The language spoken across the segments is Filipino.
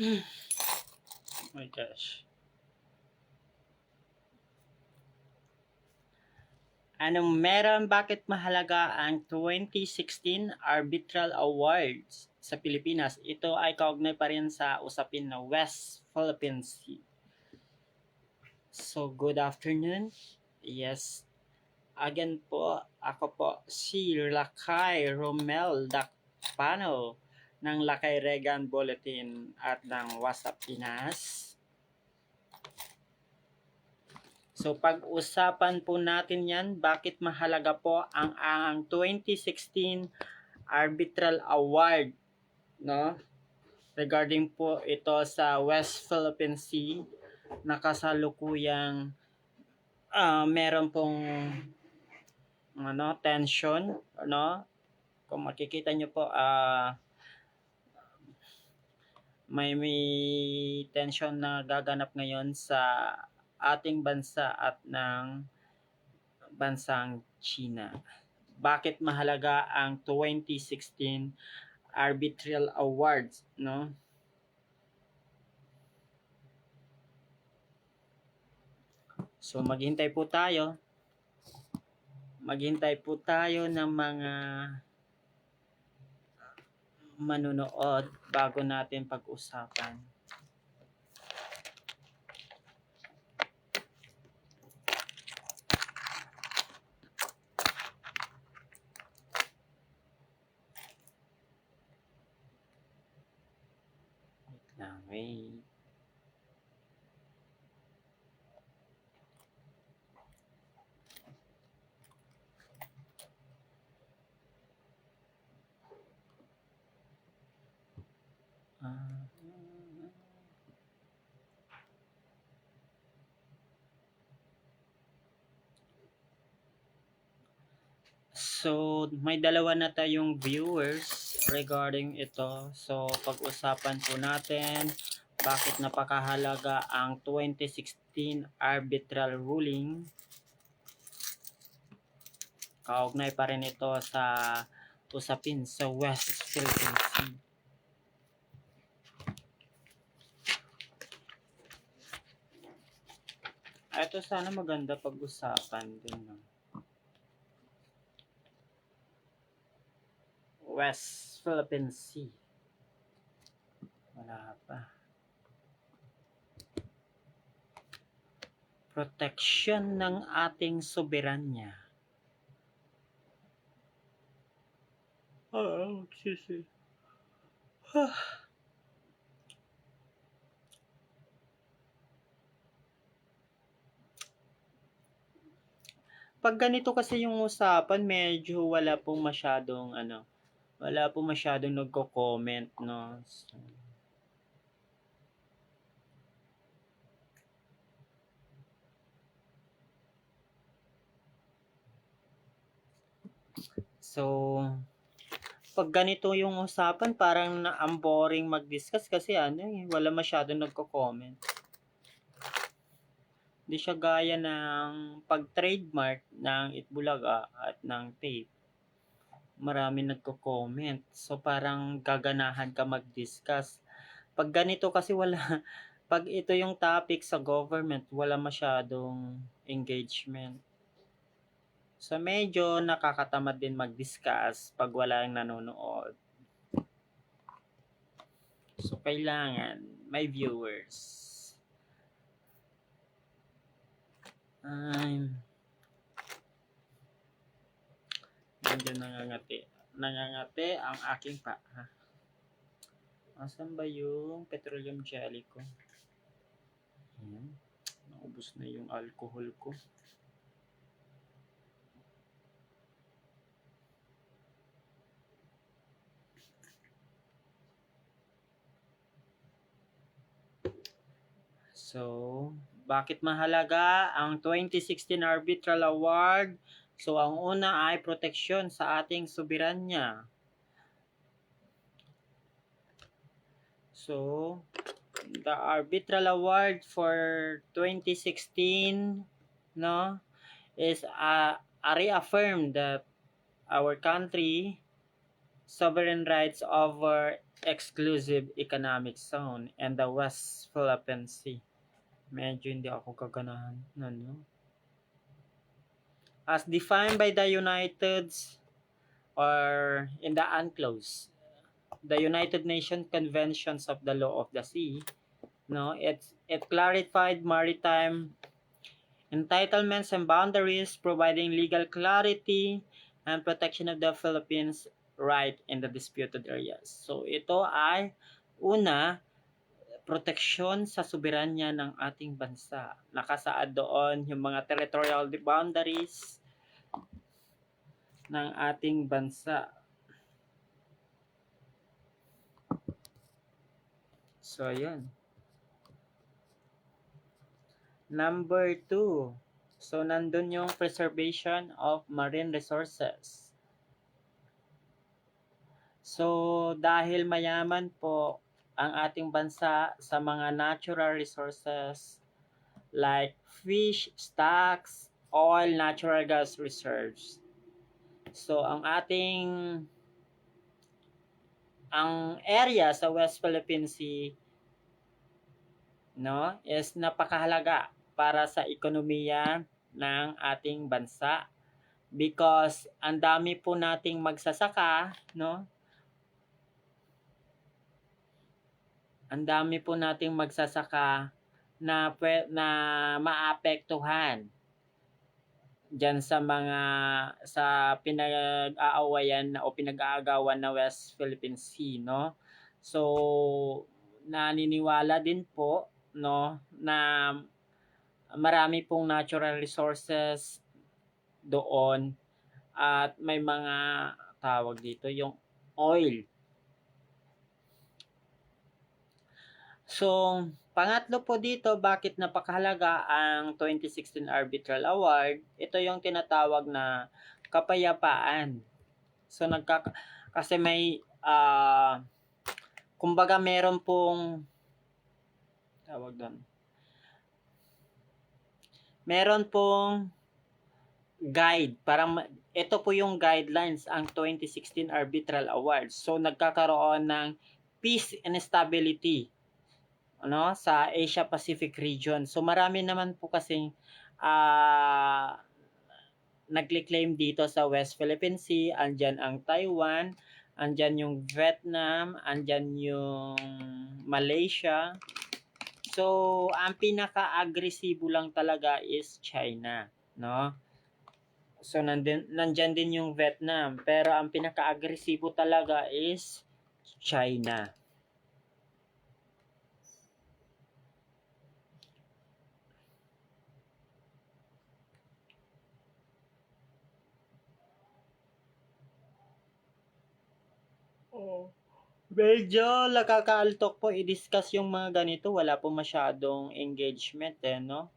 oh my gosh. Anong meron bakit mahalaga ang 2016 Arbitral Awards sa Pilipinas? Ito ay kaugnay pa rin sa usapin na West Philippine Sea. So, good afternoon. Yes. Again po, ako po si Lakay Romel Dakpano ng Lakay Regan Bulletin at ng WhatsApp Pinas. So pag-usapan po natin yan, bakit mahalaga po ang, ang 2016 Arbitral Award, no? Regarding po ito sa West Philippine Sea, nakasalukuyang uh, meron pong ano, tension, no? Kung makikita nyo po, ah, uh, may may tension na gaganap ngayon sa ating bansa at ng bansang China. Bakit mahalaga ang 2016 Arbitral Awards, no? So maghintay po tayo. Maghintay po tayo ng mga manunood bago natin pag-usapan. lang. May So, may dalawa na tayong viewers regarding ito. So, pag-usapan po natin bakit napakahalaga ang 2016 arbitral ruling. Kaugnay pa rin ito sa usapin sa West Philippine Sea. Ito sana maganda pag-usapan din. No? West Philippine Sea. Wala pa. Protection ng ating soberanya. Oh, excuse me. Pag ganito kasi yung usapan, medyo wala pong masyadong ano, wala po masyadong nagko-comment, no? So, so pag ganito yung usapan, parang na ang boring mag-discuss kasi ano eh, wala masyadong nagko-comment. Hindi siya gaya ng pag-trademark ng Itbulaga at ng tape marami nagko-comment. So parang gaganahan ka mag-discuss. Pag ganito kasi wala, pag ito yung topic sa government, wala masyadong engagement. So medyo nakakatamad din mag-discuss pag wala ang nanonood. So kailangan may viewers. Um, Medyo nangangati. Nangangati ang aking pa. Ha? Asan ba yung petroleum jelly ko? Ayan. Naubos na yung alcohol ko. So, bakit mahalaga ang 2016 Arbitral Award So, ang una ay proteksyon sa ating soberanya. So, the arbitral award for 2016 no is a, a reaffirm that our country sovereign rights over exclusive economic zone and the West Philippine Sea. Medyo hindi ako kaganahan. Ano? As defined by the United or in the UNCLOS, the United Nations Conventions of the Law of the Sea, no, it it clarified maritime entitlements and boundaries, providing legal clarity and protection of the Philippines right in the disputed areas. So ito ay una proteksyon sa soberanya ng ating bansa. Nakasaad doon yung mga territorial boundaries ng ating bansa. So, yun. Number two. So, nandun yung preservation of marine resources. So, dahil mayaman po ang ating bansa sa mga natural resources like fish, stocks, oil, natural gas reserves. So, ang ating ang area sa West Philippine Sea no is napakahalaga para sa ekonomiya ng ating bansa because ang dami po nating magsasaka no ang dami po nating magsasaka na na maapektuhan diyan sa mga sa pinag-aawayan o pinag-aagawan na West Philippine Sea no so naniniwala din po no na marami pong natural resources doon at may mga tawag dito yung oil. So, pangatlo po dito, bakit napakahalaga ang 2016 Arbitral Award? Ito yung tinatawag na kapayapaan. So, nagka, kasi may, uh, kumbaga meron pong, tawag doon, meron pong guide. Parang ito po yung guidelines ang 2016 Arbitral Awards. So nagkakaroon ng peace and stability ano sa Asia Pacific region. So marami naman po kasing uh, nagli-claim dito sa West Philippine Sea, andyan ang Taiwan, andyan yung Vietnam, andyan yung Malaysia, So, ang pinaka-agresibo lang talaga is China, no? So, nandun, nandyan din yung Vietnam. Pero, ang pinaka-agresibo talaga is China. Oh medyo nakakaaltok po i-discuss yung mga ganito. Wala po masyadong engagement eh, no?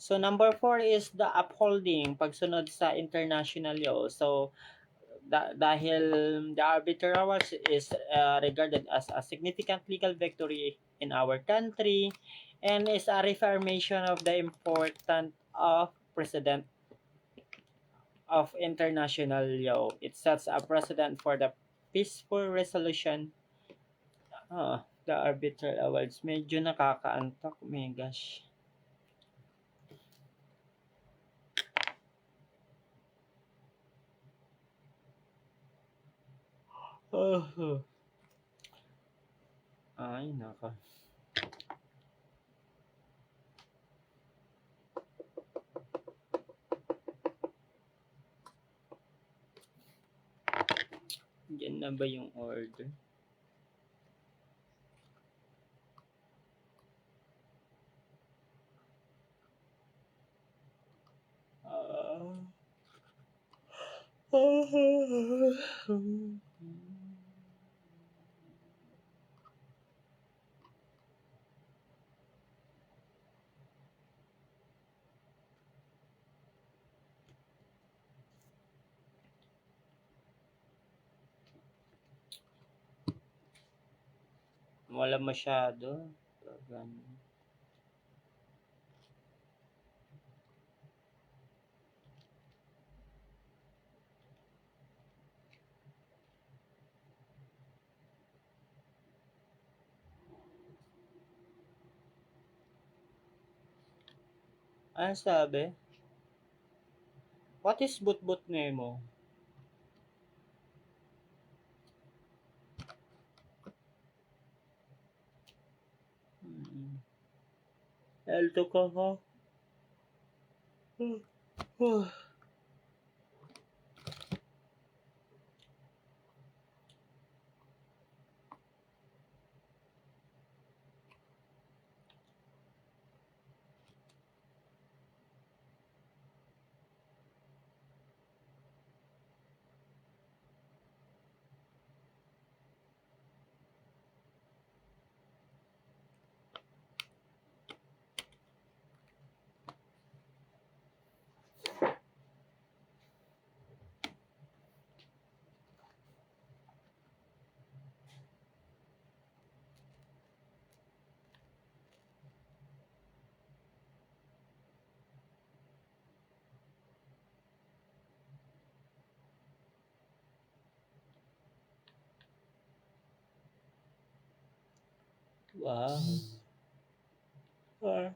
So, number four is the upholding, pagsunod sa international law. So, da- dahil the arbitral awards is uh, regarded as a significant legal victory in our country and is a reaffirmation of the importance of precedent of international law. It sets a precedent for the peaceful resolution Ah, the Arbitral Awards. Medyo nakakaantok. My gosh. Oh. Ay, naka. Yan na ba yung order? wala masyado. Ganun. Ano sabi? What is Butbut Nemo? Hmm. Alto ka ha? Wow. Ah.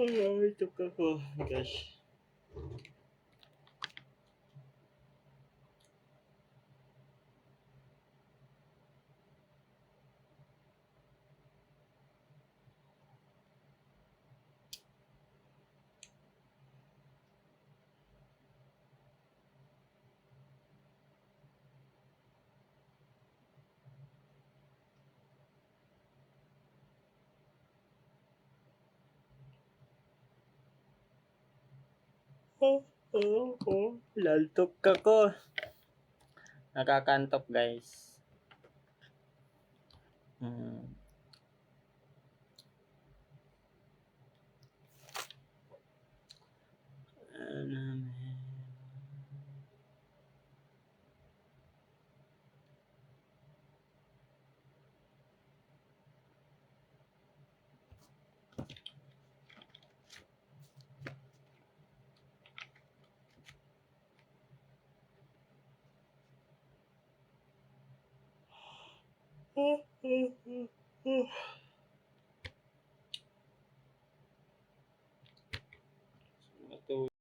Ay, ito ka ko. Gosh. Laltok ka ko. Nakakantok, guys. Hmm. Ano, Oh, Ito